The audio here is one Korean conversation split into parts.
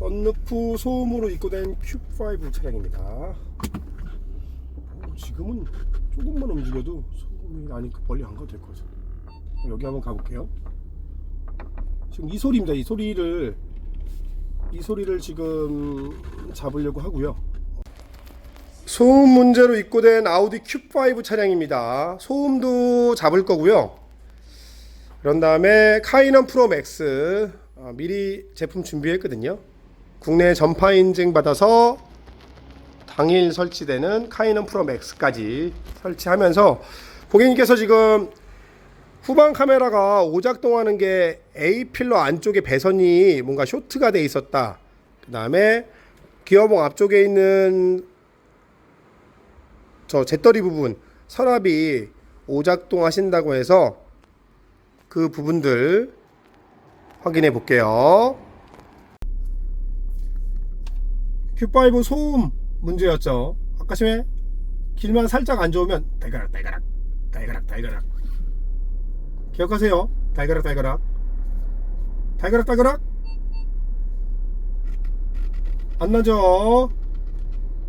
썬루프 소음으로 입고된 큐브5 차량입니다. 어, 지금은 조금만 움직여도 소음이 나니까 멀리 안 가도 될 것 같아요. 여기 한번 가볼게요. 지금 이 소리입니다. 이 소리를 이 소리를 지금 잡으려고 하고요. 소음 문제로 입고된 아우디 큐브5 차량입니다. 소음도 잡을 거고요. 그런 다음에 카이넌 프로 맥스 어, 미리 제품 준비했거든요. 국내 전파 인증 받아서 당일 설치되는 카이넌 프로 맥스까지 설치하면서 고객님께서 지금 후방 카메라가 오작동하는 게 A 필러 안쪽에 배선이 뭔가 쇼트가 돼 있었다. 그 다음에 기어봉 앞쪽에 있는 저 재떨이 부분 서랍이 오작동 하신다고 해서 그 부분들 확인해 볼게요. Q5 소음 문제였죠. 아까 전에 길만 살짝 안 좋으면 달가락 달가락 달가락 달가락 기억하세요. 달가락 달가락 달가락 달가락 안 나죠?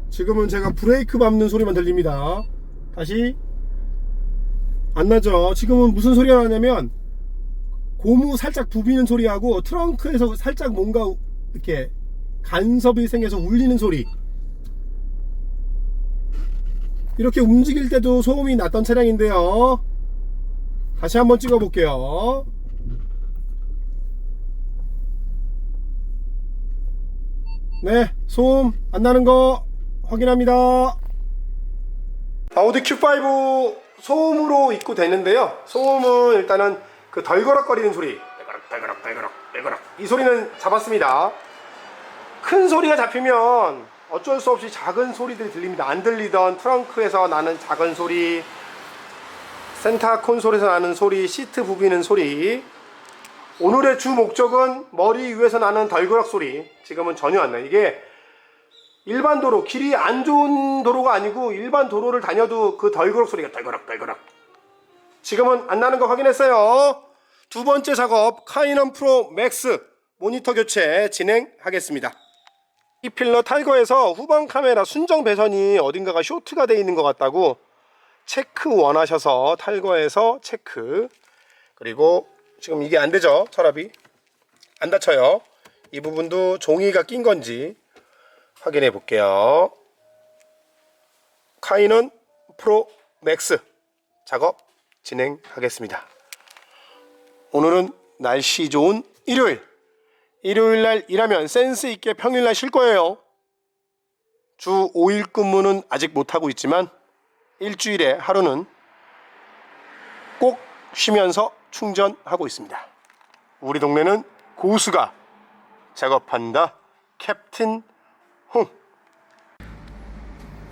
지금은 제가 브레이크 밟는 소리만 들립니다. 다시 안 나죠? 지금은 무슨 소리가 나냐면 고무 살짝 부비는 소리하고 트렁크에서 살짝 뭔가 이렇게 간섭이 생겨서 울리는 소리 이렇게 움직일 때도 소음이 났던 차량인데요. 다시 한번 찍어 볼게요. 네 소음 안 나는 거 확인합니다. 아우디 Q5 소음으로 입고 되는데요. 소음은 일단은 그 덜거락거리는 소리. 달거락 달거락 달거락 달거락 이 소리는 잡았습니다. 큰 소리가 잡히면 어쩔 수 없이 작은 소리들이 들립니다. 안 들리던 트렁크에서 나는 작은 소리, 센터 콘솔에서 나는 소리, 시트 부비는 소리. 오늘의 주 목적은 머리 위에서 나는 덜그락 소리. 지금은 전혀 안 나요. 이게 일반 도로, 길이 안 좋은 도로가 아니고 일반 도로를 다녀도 그 덜그락 소리가 덜그락 덜그락. 지금은 안 나는 거 확인했어요. 두 번째 작업 카이넌 프로 맥스 모니터 교체 진행하겠습니다. 이 필러 탈거에서 후방 카메라 순정 배선이 어딘가가 쇼트가 되어 있는 것 같다고 체크 원하셔서 탈거해서 체크. 그리고 지금 이게 안 되죠? 서랍이? 안 닫혀요. 이 부분도 종이가 낀 건지 확인해 볼게요. 카이넌 프로 맥스 작업 진행하겠습니다. 오늘은 날씨 좋은 일요일 일요일 날 일하면 센스 있게 평일 날 쉴 거예요. 주 5일 근무는 아직 못 하고 있지만 일주일에 하루는 꼭 쉬면서 충전하고 있습니다. 우리 동네는 고수가 작업한다. 캡틴 홍.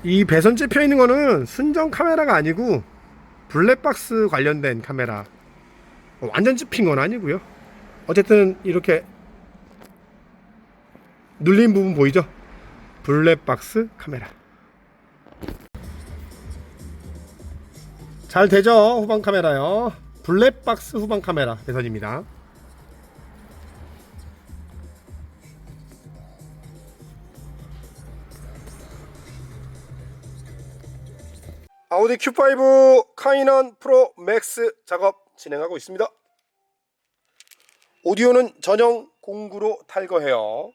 이 배선 찝혀 있는 거는 순정 카메라가 아니고 블랙박스 관련된 카메라. 완전 찝힌 건 아니고요. 어쨌든 이렇게 눌린 부분 보이죠? 블랙박스 카메라. 잘 되죠? 후방 카메라요. 블랙박스 후방 카메라 배선입니다. 아우디 Q5 카이넌 프로 맥스 작업 진행하고 있습니다. 오디오는 전용 공구로 탈거해요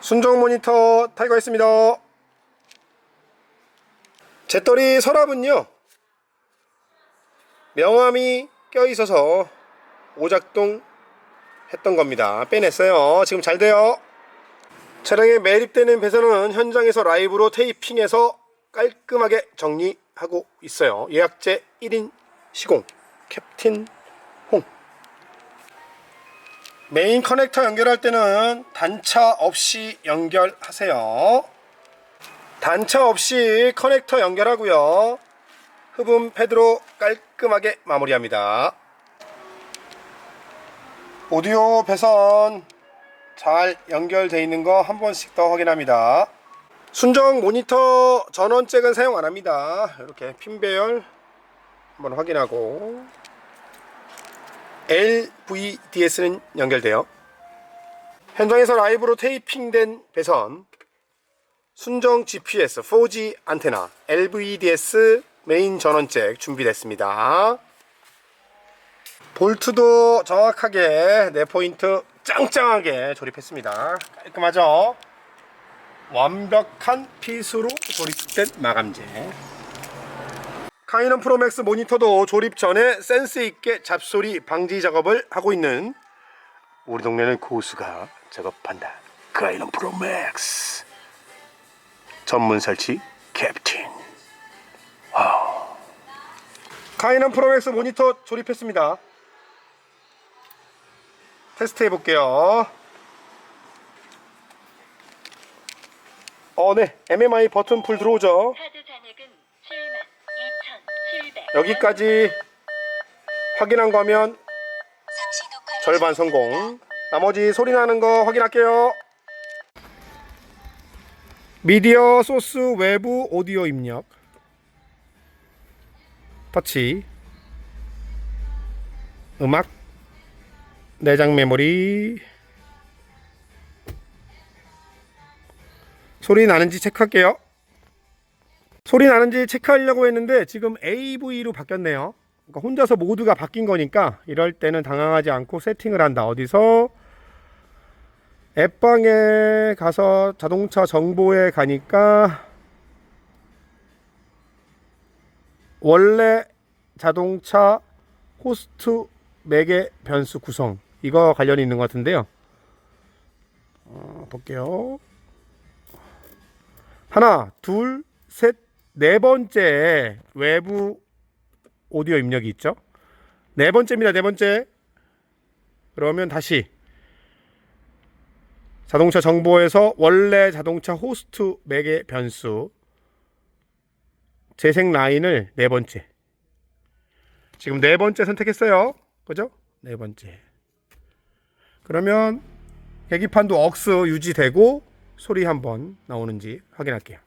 순정 모니터 탈거했습니다. 재떨이 서랍은요. 명암이 껴 있어서 오작동 했던 겁니다. 빼냈어요. 지금 잘 돼요. 차량에 매립되는 배선은 현장에서 라이브로 테이핑해서 깔끔하게 정리하고 있어요. 예약제 1인 시공 캡틴 홍 메인 커넥터 연결할 때는 단차 없이 연결하세요. 단차 없이 커넥터 연결하고요. 흡음 패드로 깔끔하게 마무리합니다. 오디오 배선 잘 연결되어 있는 거 한 번씩 더 확인합니다. 순정 모니터 전원 잭은 사용 안 합니다. 이렇게 핀 배열 한번 확인하고 LVDS는 연결돼요. 현장에서 라이브로 테이핑된 배선 순정 GPS 4G 안테나 LVDS 메인 전원 잭 준비됐습니다. 볼트도 정확하게 네 포인트 짱짱하게 조립했습니다. 깔끔하죠? 완벽한 핏으로 조립된 마감재. 카이넌 프로맥스 모니터도 조립 전에 센스 있게 잡소리 방지 작업을 하고 있는 우리 동네는 고수가 작업한다. 카이넌 프로맥스 전문 설치 캡틴. 와우. 카이넌 프로맥스 모니터 조립했습니다. 테스트 해볼게요. 어, 네. MMI 버튼 풀 들어오죠. 카드 잔액은 72,700. 여기까지 확인한 거면 절반 성공. 나머지 소리 나는 거 확인할게요. 미디어 소스 외부 오디오 입력. 터치. 음악. 내장 메모리. 소리 나는지 체크할게요. 소리 나는지 체크하려고 했는데 지금 AV로 바뀌었네요. 그러니까 혼자서 모두가 바뀐 거니까 이럴 때는 당황하지 않고 세팅을 한다. 어디서 앱방에 가서 자동차 정보에 가니까 원래 자동차 호스트 매개 변수 구성 이거 관련이 있는 것 같은데요. 어, 볼게요. 하나, 둘, 셋, 네 번째 외부 오디오 입력이 있죠. 네 번째입니다. 네 번째. 그러면 다시 자동차 정보에서 원래 자동차 호스트 매개 변수 재생 라인을 네 번째. 지금 네 번째 선택했어요. 그죠? 네 번째. 그러면 계기판도 억스 유지되고 소리 한번 나오는지 확인할게요.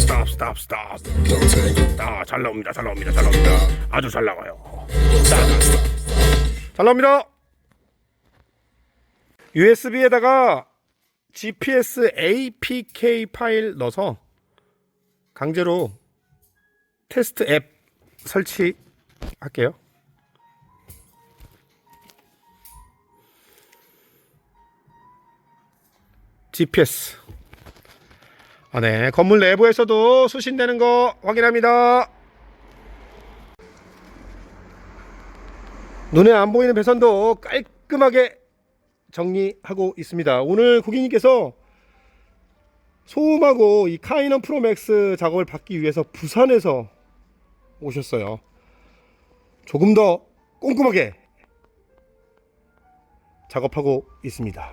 스탑 스탑 스탑 스탑 스탑 스탑 스탑 아, 잘 나옵니다. 잘 나옵니다. 잘 나옵니다. 아주 잘 나가요. 잘 나옵니다. USB에다가 GPS APK 파일 넣어서 강제로 테스트 앱 설치할게요. GPS. 아, 네. 건물 내부에서도 수신되는 거 확인합니다. 눈에 안 보이는 배선도 깔끔하게 정리하고 있습니다. 오늘 고객님께서 소음하고 이 카이넌 프로맥스 작업을 받기 위해서 부산에서 오셨어요. 조금 더 꼼꼼하게 작업하고 있습니다.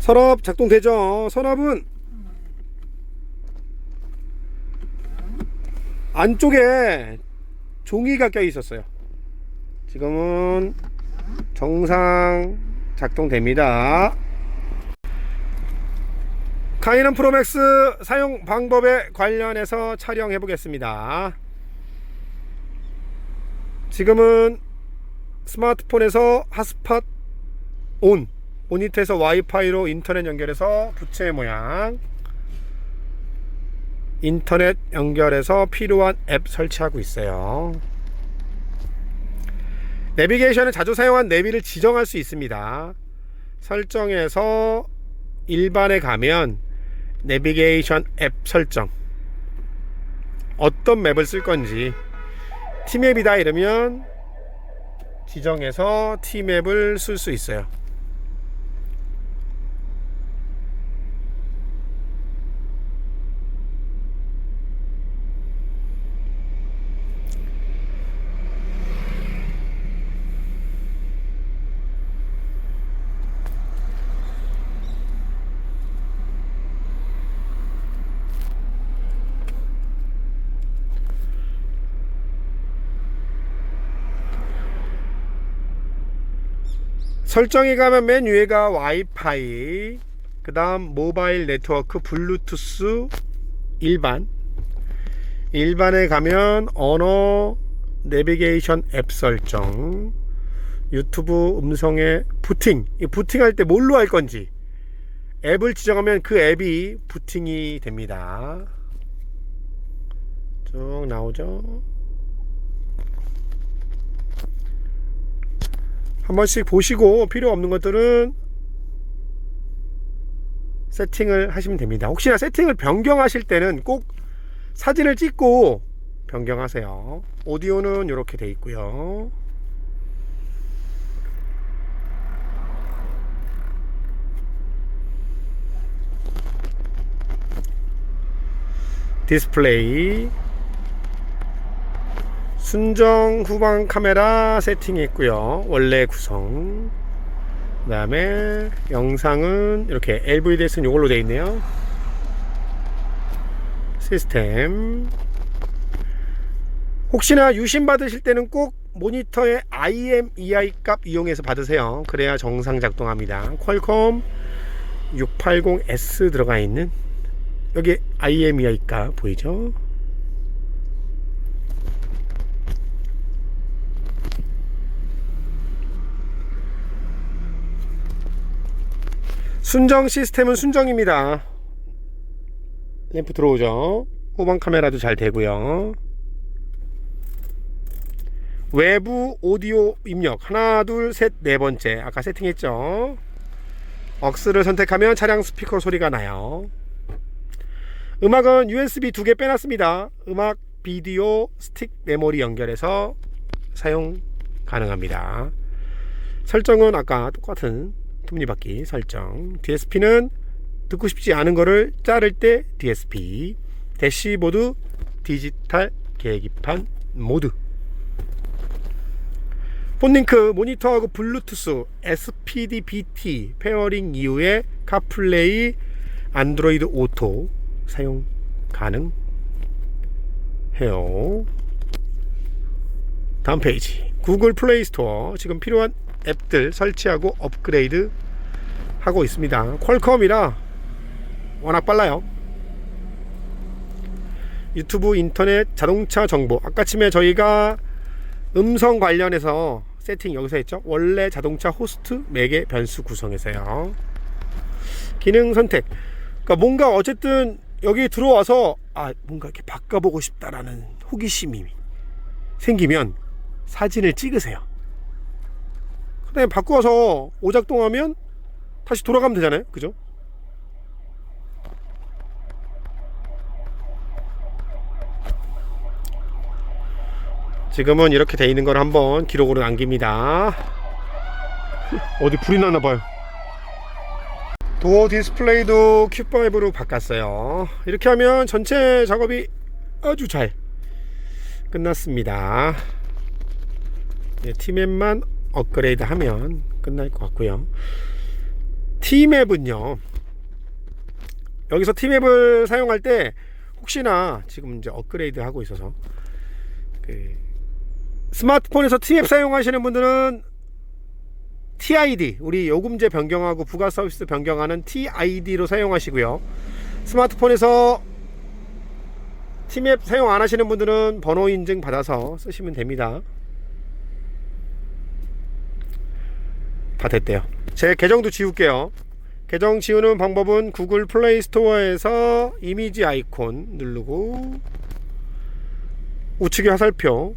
서랍 작동되죠? 서랍은 안쪽에 종이가 껴 있었어요. 지금은 정상 작동됩니다. 카이넌 프로맥스 사용 방법에 관련해서 촬영해 보겠습니다. 지금은 스마트폰에서 핫스팟 온 모니터에서 와이파이로 인터넷 연결해서 부채 모양 인터넷 연결해서 필요한 앱 설치하고 있어요. 내비게이션은 자주 사용한 내비를 지정할 수 있습니다. 설정에서 일반에 가면 내비게이션 앱 설정 어떤 맵을 쓸 건지 티맵이다 이러면 지정해서 티맵을 쓸 수 있어요. 설정에 가면 맨 위에가 와이파이 그 다음 모바일 네트워크 블루투스 일반. 일반에 가면 언어 내비게이션 앱 설정 유튜브 음성의 부팅. 이 부팅할 때 뭘로 할 건지 앱을 지정하면 그 앱이 부팅이 됩니다. 쭉 나오죠 한 번씩 보시고 필요 없는 것들은 세팅을 하시면 됩니다. 혹시나 세팅을 변경하실 때는 꼭 사진을 찍고 변경하세요. 오디오는 이렇게 돼 있고요. 디스플레이 순정 후방 카메라 세팅했고요. 원래 구성. 그 다음에 영상은 이렇게 LVDS는 이걸로 되어 있네요. 시스템. 혹시나 유심 받으실 때는 꼭 모니터의 IMEI 값 이용해서 받으세요. 그래야 정상 작동합니다. 퀄컴 680S 들어가 있는 여기 IMEI 값 보이죠? 순정 시스템은 순정입니다. 램프 들어오죠. 후방 카메라도 잘 되고요. 외부 오디오 입력 하나 둘 셋 네 번째 아까 세팅했죠. 억스를 선택하면 차량 스피커 소리가 나요. 음악은 USB 두 개 빼놨습니다. 음악, 비디오, 스틱 메모리 연결해서 사용 가능합니다. 설정은 아까 똑같은 톱니바퀴 설정. DSP는 듣고 싶지 않은 거를 자를 때 DSP. 대시보드 디지털 계기판 모드. 폰링크 모니터하고 블루투스 SPD-BT 페어링 이후에 카플레이 안드로이드 오토 사용 가능해요. 다음 페이지 구글 플레이 스토어 지금 필요한 앱들 설치하고 업그레이드 하고 있습니다. 퀄컴이라 워낙 빨라요. 유튜브 인터넷 자동차 정보 아까 침에 저희가 음성 관련해서 세팅 여기서 했죠. 원래 자동차 호스트 매개 변수 구성에서요. 기능 선택. 그러니까 뭔가 어쨌든 여기 들어와서 아 뭔가 이렇게 바꿔보고 싶다라는 호기심이 생기면 사진을 찍으세요. 그 다음에 바꿔서 오작동하면 다시 돌아가면 되잖아요. 그죠? 지금은 이렇게 돼 있는 걸 한번 기록으로 남깁니다. 어디 불이 났나 봐요. 도어 디스플레이도 Q5로 바꿨어요. 이렇게 하면 전체 작업이 아주 잘 끝났습니다. 네, T맵만 업그레이드 하면 끝날 것 같고요. T맵은요. 여기서 T맵을 사용할 때 혹시나 지금 이제 업그레이드 하고 있어서 그 스마트폰에서 T맵 사용하시는 분들은 TID 우리 요금제 변경하고 부가 서비스 변경하는 TID로 사용하시고요. 스마트폰에서 T맵 사용 안 하시는 분들은 번호 인증 받아서 쓰시면 됩니다. 다 됐대요. 제 계정도 지울게요. 계정 지우는 방법은 구글 플레이 스토어에서 이미지 아이콘 누르고 우측에 화살표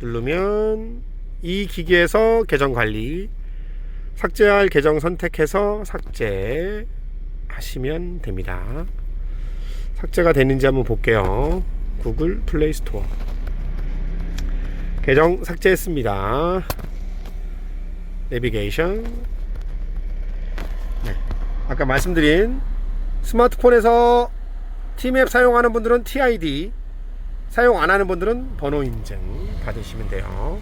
누르면 이 기기에서 계정 관리 삭제할 계정 선택해서 삭제 하시면 됩니다. 삭제가 됐는지 한번 볼게요. 구글 플레이 스토어 계정 삭제했습니다. 내비게이션 네. 아까 말씀드린 스마트폰에서 T맵 사용하는 분들은 TID 사용 안 하는 분들은 번호 인증 받으시면 돼요.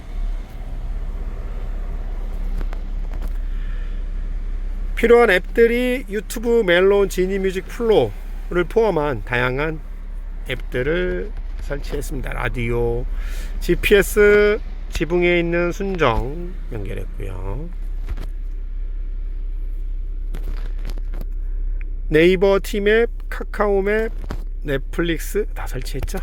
필요한 앱들이 유튜브 멜론 지니뮤직 플로를 포함한 다양한 앱들을 설치했습니다. 라디오, GPS, 지붕에 있는 순정 연결했고요. 네이버 티맵, 카카오맵, 넷플릭스 다 설치했죠.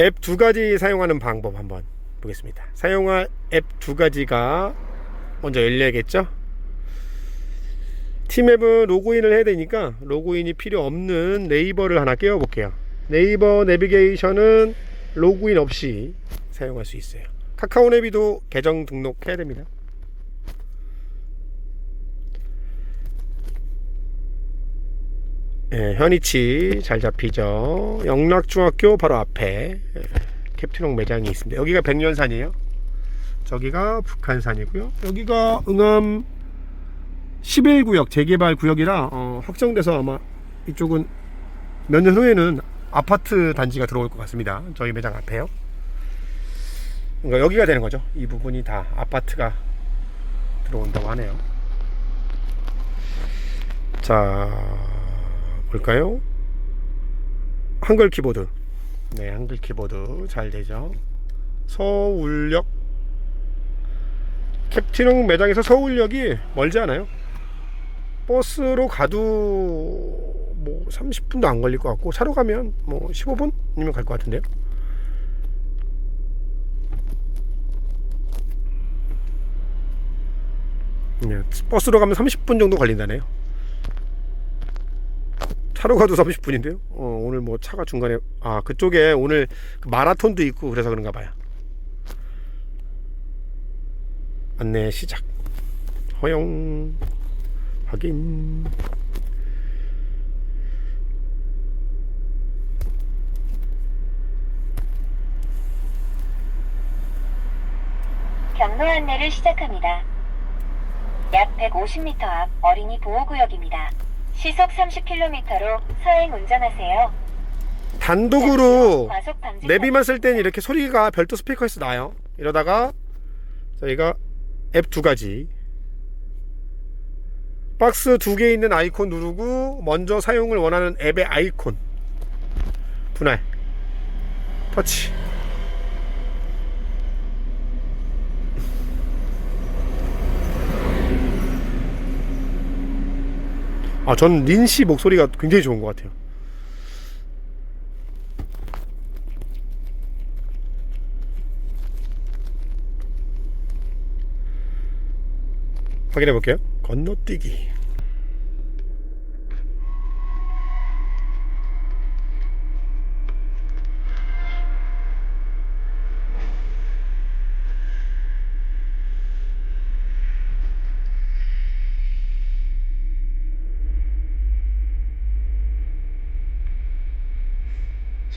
앱 두 가지 사용하는 방법 한번 보겠습니다. 사용할 앱 두 가지가 먼저 열려야겠죠. 티맵은 로그인을 해야 되니까 로그인이 필요 없는 네이버를 하나 깨워 볼게요. 네이버 내비게이션은 로그인 없이 사용할 수 있어요. 카카오 내비도 계정 등록해야 됩니다. 예, 현이치 잘 잡히죠. 영락중학교 바로 앞에 예, 캡틴홍 매장이 있습니다. 여기가 백년산이에요. 저기가 북한산이고요. 여기가 응암 11구역 재개발 구역이라 어, 확정돼서 아마 이쪽은 몇 년 후에는 아파트 단지가 들어올 것 같습니다. 저희 매장 앞에요. 그러니까 여기가 되는 거죠. 이 부분이 다 아파트가 들어온다고 하네요. 자, 볼까요? 한글 키보드. 네, 한글 키보드 잘 되죠. 서울역 캡틴홍 매장에서 서울역이 멀지 않아요. 버스로 가도 뭐 30분도 안 걸릴 것 같고 차로 가면 뭐 15분이면 갈 것 같은데요. 네, 버스로 가면 30분 정도 걸린다네요. 차로 가도 30분인데요. 어, 오늘 뭐 차가 중간에 아 그쪽에 오늘 그 마라톤도 있고 그래서 그런가 봐요. 안내 시작. 허용 확인. 경로 안내를 시작합니다. 약 150m 앞 어린이 보호구역입니다. 시속 30km로 서행 운전하세요. 단독으로 과속 방지 내비만 쓸 때는 이렇게 소리가 별도 스피커에서 나요. 이러다가 저희가 앱 두 가지 박스 두 개 있는 아이콘 누르고 먼저 사용을 원하는 앱의 아이콘 분할 터치 아, 전 린씨 목소리가 굉장히 좋은 것 같아요. 확인해 볼게요. 건너뛰기.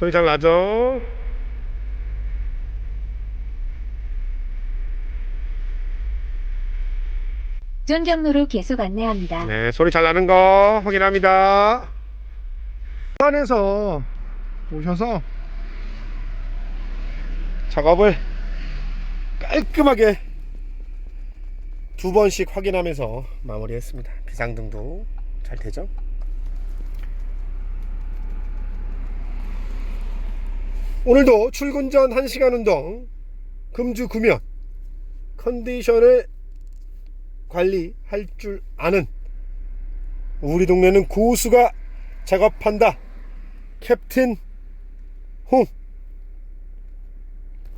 소리 잘 나죠? 전 경로로 계속 안내합니다. 네, 소리 잘 나는 거 확인합니다. 안에서 오셔서 작업을 깔끔하게 두 번씩 확인하면서 마무리했습니다. 비상등도 잘 되죠? 오늘도 출근 전 1시간 운동 금주 구면 컨디션을 관리할 줄 아는 우리 동네는 고수가 작업한다. 캡틴 홍